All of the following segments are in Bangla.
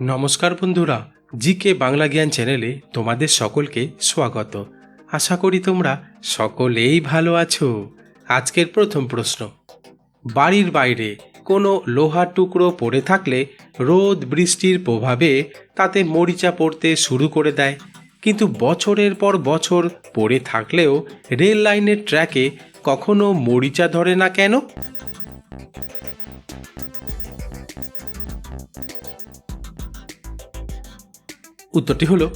নমস্কার বন্ধুরা, জিকে বাংলা জ্ঞান চ্যানেলে তোমাদের সকলকে স্বাগত। আশা করি তোমরা সকলেই ভালো আছো। আজকের প্রথম প্রশ্ন, বাড়ির বাইরে কোনো লোহার টুকরো পড়ে থাকলে রোদ বৃষ্টির প্রভাবে তাতে মরিচা পড়তে শুরু করে দেয়। কিন্তু বছরের পর বছর পড়ে থাকলেও রেল লাইনের ট্র্যাকে কখনো মরিচা ধরে না কেন? উত্তরটি হলো,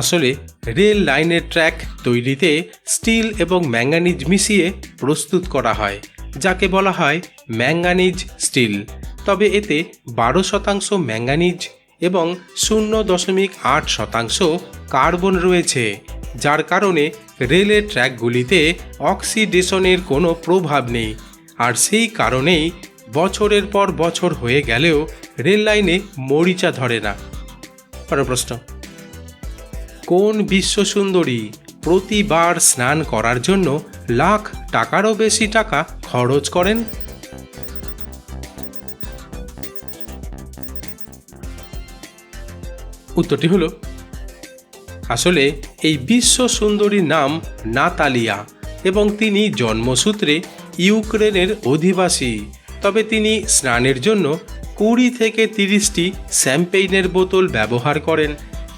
আসলে রেল লাইনের ট্র্যাক তৈরিতে স্টিল এবং ম্যাঙ্গানিজ মিশিয়ে প্রস্তুত করা হয়, যাকে বলা হয় ম্যাঙ্গানিজ স্টিল। তবে এতে বারো শতাংশ ম্যাঙ্গানিজ এবং শূন্য দশমিক আট শতাংশ কার্বন রয়েছে, যার কারণে রেলের ট্র্যাকগুলিতে অক্সিডেশনের কোনো প্রভাব নেই। আর সেই কারণেই বছরের পর বছর হয়ে গেলেও রেল লাইনে মরিচা ধরে না। পরের প্রশ্ন। কোন বিশ্ব সুন্দরী প্রতিবার স্নান করার জন্য লাখ টাকারও বেশি টাকা খরচ করেন? উত্তরটি হলো, আসলে এই বিশ্ব সুন্দরীর নাম নাতালিয়া এবং তিনি জন্মসূত্রে ইউক্রেনের অধিবাসী। তবে তিনি স্নানের জন্য কুড়ি থেকে তিরিশটি শ্যাম্পেইনের বোতল ব্যবহার করেন,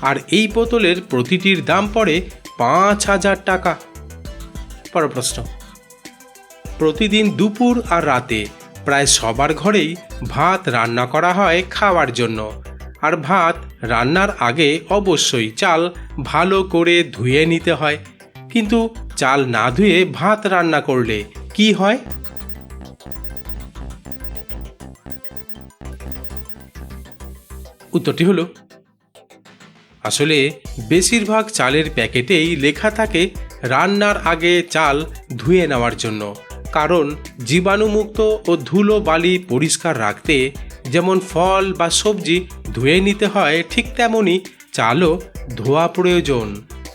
আর এই বোতলের প্রতিটির দাম পড়ে পাঁচ হাজার টাকা। পর প্রশ্ন। প্রতিদিন দুপুর আর রাতে প্রায় সবার ঘরেই ভাত রান্না করা হয় খাওয়ার জন্য, আর ভাত রান্নার আগে অবশ্যই চাল ভালো করে ধুয়ে নিতে হয়। কিন্তু চাল না ধুয়ে ভাত রান্না করলে কি হয়? উত্তরটি হলো, আসলে বেশিরভাগ চালের প্যাকেটেই লেখা থাকে, রান্নার আগে চাল ধুয়ে নেওয়ার জন্য। কারণ জীবাণুমুক্ত ও ধুলো বালি পরিষ্কার রাখতে যেমন ফল বা সবজি ধুয়ে নিতে হয়, ঠিক তেমনই চালও ধোয়া প্রয়োজন।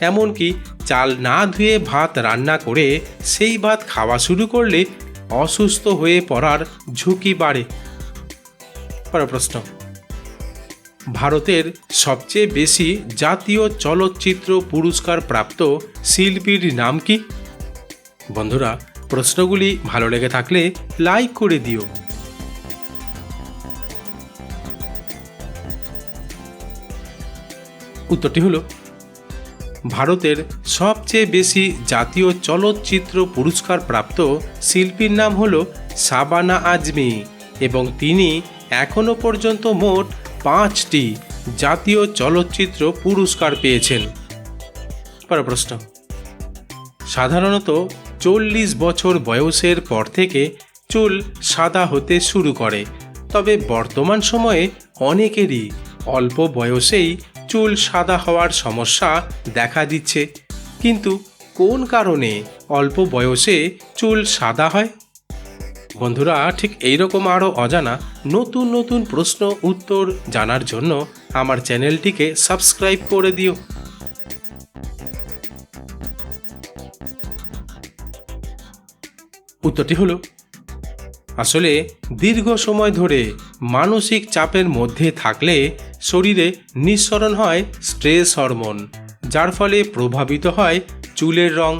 এমনকি চাল না ধুয়ে ভাত রান্না করে সেই ভাত খাওয়া শুরু করলে অসুস্থ হয়ে পড়ার ঝুঁকি বাড়ে। পরের প্রশ্ন ভারতের সবচেয়ে বেশি জাতীয় চলচ্চিত্র পুরস্কার প্রাপ্ত শিল্পীর নাম কি? বন্ধুরা, প্রশ্নগুলি ভালো লেগে থাকলে লাইক করে দিও। উত্তরটি হলো, ভারতের সবচেয়ে বেশি জাতীয় চলচ্চিত্র পুরস্কার প্রাপ্ত শিল্পীর নাম হল সাবানা আজমি এবং তিনি এখনও পর্যন্ত মোট পাঁচটি জাতীয় চলচ্চিত্র পুরস্কার পেয়েছেন। পরের প্রশ্ন। সাধারণত চল্লিশ বছর বয়সের পর থেকে চুল সাদা হতে শুরু করে, তবে বর্তমান সময়ে অনেকেরই অল্প বয়সেই চুল সাদা হওয়ার সমস্যা দেখা দিচ্ছে। কিন্তু কোন কারণে অল্প বয়সে চুল সাদা হয়? বন্ধুরা, ঠিক এইরকম আরও অজানা নতুন নতুন প্রশ্ন, উত্তর জানার জন্য আমার চ্যানেলটিকে সাবস্ক্রাইব করে দিও। উত্তরটি হলো, আসলে দীর্ঘ সময় ধরে মানসিক চাপের মধ্যে থাকলে শরীরে নিঃসরণ হয় স্ট্রেস হরমোন, যার ফলে প্রভাবিত হয় চুলের রং।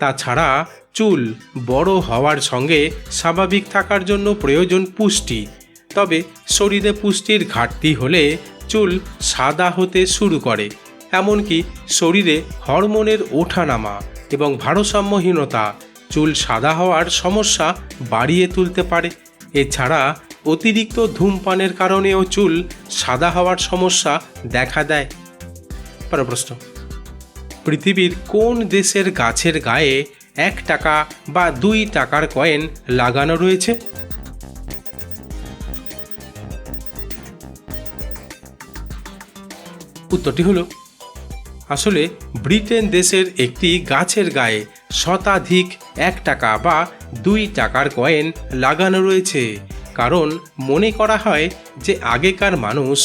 তাছাড়া চুল বড় হওয়ার সঙ্গে স্বাভাবিক থাকার জন্য প্রয়োজন পুষ্টি। তবে শরীরে পুষ্টির ঘাটতি হলে চুল সাদা হতে শুরু করে। এমনকি শরীরে হরমোনের ওঠানামা এবং ভারসাম্যহীনতা চুল সাদা হওয়ার সমস্যা বাড়িয়ে তুলতে পারে। এছাড়া অতিরিক্ত ধূমপানের কারণেও চুল সাদা হওয়ার সমস্যা দেখা দেয়। পরের প্রশ্ন। পৃথিবীর কোন দেশের গাছের গায়ে এক টাকা বা দুই টাকার কয়েন লাগানো রয়েছে। উত্তরটি হলো, আসলে ব্রিটেন দেশের একটি গাছের গায়ে শতাধিক এক টাকা বা দুই টাকার কয়েন লাগানো রয়েছে, কারণ মনে করা হয় যে আগেকার মানুষ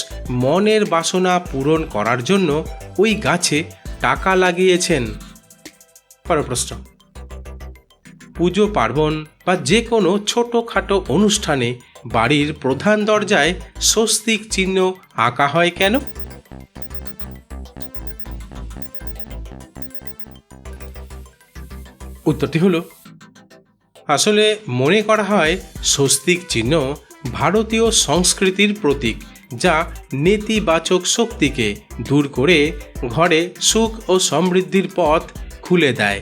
মনের বাসনা পূরণ করার জন্য ওই গাছে টাকা লাগিয়েছেন। পরের প্রশ্ন পুজো পার্বণ বা যে কোনো ছোটোখাটো অনুষ্ঠানে বাড়ির প্রধান দরজায় স্বস্তিক চিহ্ন আঁকা হয় কেন? উত্তরটি হলো, আসলে মনে করা হয় স্বস্তিক চিহ্ন ভারতীয় সংস্কৃতির প্রতীক যা নেতিবাচক শক্তিকে দূর করে ঘরে সুখ ও সমৃদ্ধির পথ খুলে দেয়।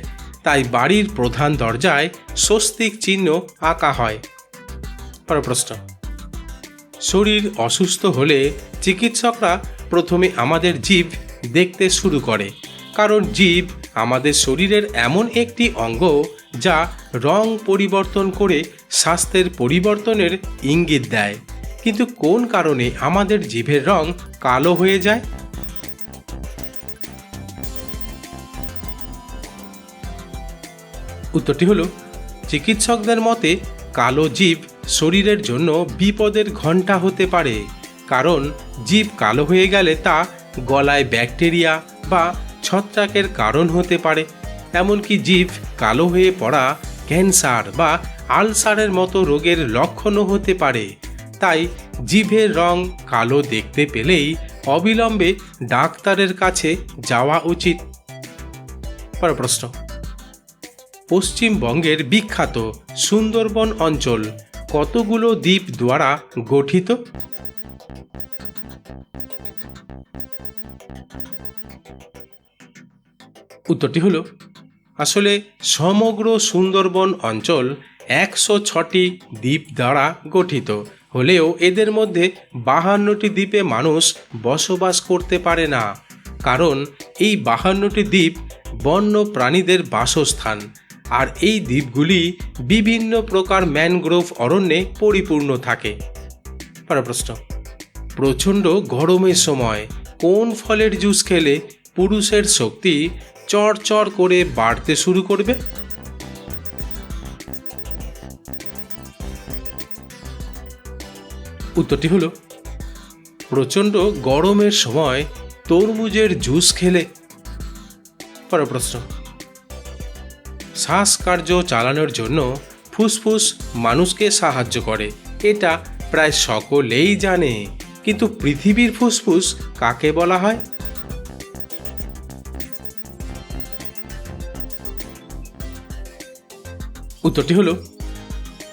তাই বাড়ির প্রধান দরজায় স্বস্তিক চিহ্ন আঁকা হয়। পরের প্রশ্ন। শরীর অসুস্থ হলে চিকিৎসকরা প্রথমে আমাদের জীব দেখতে শুরু করে, কারণ জীব আমাদের শরীরের এমন একটি অঙ্গ যা রং পরিবর্তন করে স্বাস্থ্যের পরিবর্তনের ইঙ্গিত দেয়। কিন্তু কোন কারণে আমাদের জিভের রং কালো হয়ে যায়? উত্তরটি হলো, চিকিৎসকদের মতে কালো জীব শরীরের জন্য বিপদের ঘণ্টা হতে পারে, কারণ জীব কালো হয়ে গেলে তা গলায় ব্যাকটেরিয়া বা ছত্রাকের কারণ হতে পারে। এমনকি জীব কালো হয়ে পড়া ক্যান্সার বা আলসারের মতো রোগের লক্ষণও হতে পারে। তাই জিভের রং কালো দেখতে পেলেই অবিলম্বে ডাক্তারের কাছে যাওয়া উচিত। পরের প্রশ্ন। পশ্চিমবঙ্গের বিখ্যাত সুন্দরবন অঞ্চল কতগুলো দ্বীপ দ্বারা গঠিত? উত্তরটি হলো, আসলে সমগ্র সুন্দরবন অঞ্চল একশো ছটি দ্বীপ দ্বারা গঠিত। হলেও এদের মধ্যে বাহান্নটি দ্বীপে মানুষ বসবাস করতে পারে না। কারণ এই বাহান্নটি দ্বীপ বন্য প্রাণীদের বাসস্থান। আর এই দ্বীপগুলি বিভিন্ন প্রকার ম্যানগ্রোভ অরণ্যে পরিপূর্ণ থাকে। প্রশ্ন প্রচণ্ড গরমের সময় কোন ফলের জুস খেলে পুরুষের শক্তি চড় করে বাড়তে শুরু করবে? উত্তরটি হলো, প্রচণ্ড গরমের সময় তরমুজের জুস খেলে। পরের প্রশ্ন শ্বাসকার্য চালানোর জন্য ফুসফুস মানুষকে সাহায্য করে। এটা প্রায় সকলেই জানে। কিন্তু পৃথিবীর ফুসফুস কাকে বলা হয়? উত্তরটি হলো,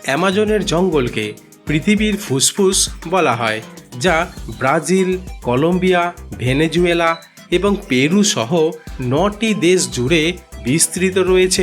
অ্যামাজনের জঙ্গলকে পৃথিবীর ফুসফুস বলা হয়, যা ব্রাজিল, কলম্বিয়া, ভেনেজুয়েলা এবং পেরু সহ নটি দেশ জুড়ে বিস্তৃত রয়েছে।